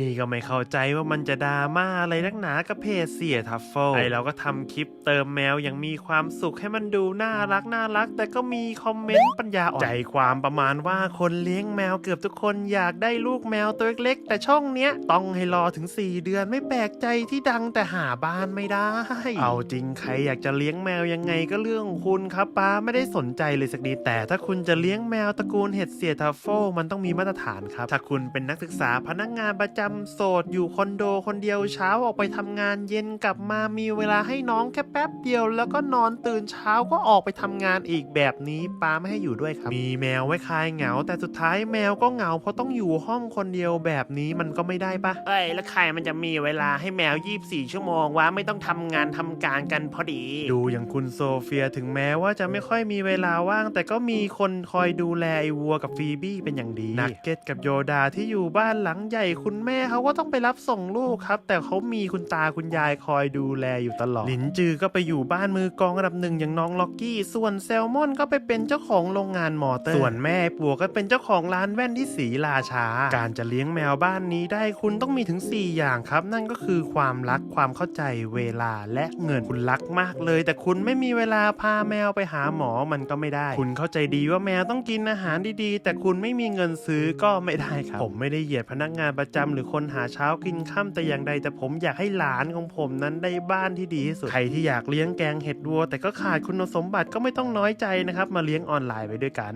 นี่ก็ไม่เข้าใจว่ามันจะดราม่าอะไรนักหนากับเพจเสียทัฟเฟิลไอเราก็ทำคลิปเติมแมวอย่างมีความสุขให้มันดูน่ารักน่ารัก แต่ก็มีคอมเมนต์ปัญญาอ่อนใจความประมาณว่าคนเลี้ยงแมวเกือบทุกคนอยากได้ลูกแมวตัวเล็กๆแต่ช่องเนี้ยต้องให้รอถึง 4 เดือนไม่แปลกใจที่ดังแต่หาบ้านไม่ได้ เอาจริงใครอยากจะเลี้ยงแมวยังไงก็เรื่องของคุณครับป้าไม่ได้สนใจเลยสักนิดแต่ถ้าคุณจะเลี้ยงแมวตระกูลเห็ดเสียทัฟเฟิลมันต้องมีมาตรฐานครับถ้าคุณเป็นนักศึกษาพนักงานประจำโสดอยู่คอนโดคนเดียวเช้าออกไปทำงานเย็นกลับมามีเวลาให้น้องแค่แป๊บเดียว แล้วก็นอนตื่นเช้าก็ออกไปทำงานอีกแบบนี้ป้าไม่ให้อยู่ด้วยครับ มีแมวไว้คลายเหงา แต่สุดท้ายแมวก็เหงาเพราะต้องอยู่ห้องคนเดียวแบบนี้มันก็ไม่ได้ปะเอ้ยแล้วใครมันจะมีเวลาให้แมว 24 ชั่วโมงวะไม่ต้องทำงานทำการกันพอดี ดูอย่างคุณโซเฟียถึงแม้ว่าจะไม่ค่อยมีเวลาว่าง แต่ก็มีคนคอยดูแลไอ้วัวกับฟีบี้เป็นอย่างดีนักเก็ตกับโยดาที่อยู่บ้านหลังใหญ่คุณแม่เขาก็ต้องไปรับส่งลูกครับ แต่เขามีคุณตาคุณยายคอยดูแลอยู่ตลอดหลินจือก็ไปอยู่บ้านมือกองอันดับหนึ่งอย่างน้องล็อกกี้ ส่วนแซลมอนก็ไปเป็นเจ้าของโรงงานมอเตอร์ ส่วนแม่ปัวก็เป็นเจ้าของร้านแว่นที่สีราชา การจะเลี้ยงแมวบ้านนี้ได้คุณต้องมีถึง 4 อย่างครับ นั่นก็คือความรักความเข้าใจเวลาและเงินคุณรักมากเลย แต่คุณไม่มีเวลาพาแมวไปหาหมอมันก็ไม่ได้ คุณเข้าใจดีว่าแมวต้องกินอาหารดีๆ แต่คุณไม่มีเงินซื้อก็ไม่ได้ครับ ผมไม่ได้เหยียดพนักงานประจำรือคนหาเช้ากินค่ำแต่อย่างใด แต่ผมอยากให้หลานของผมนั้นได้บ้านที่ดีที่สุด ใครที่อยากเลี้ยงแกงเห็ดวัว แต่ก็ขาดคุณสมบัติก็ไม่ต้องน้อยใจนะครับ มาเลี้ยงออนไลน์ไปด้วยกัน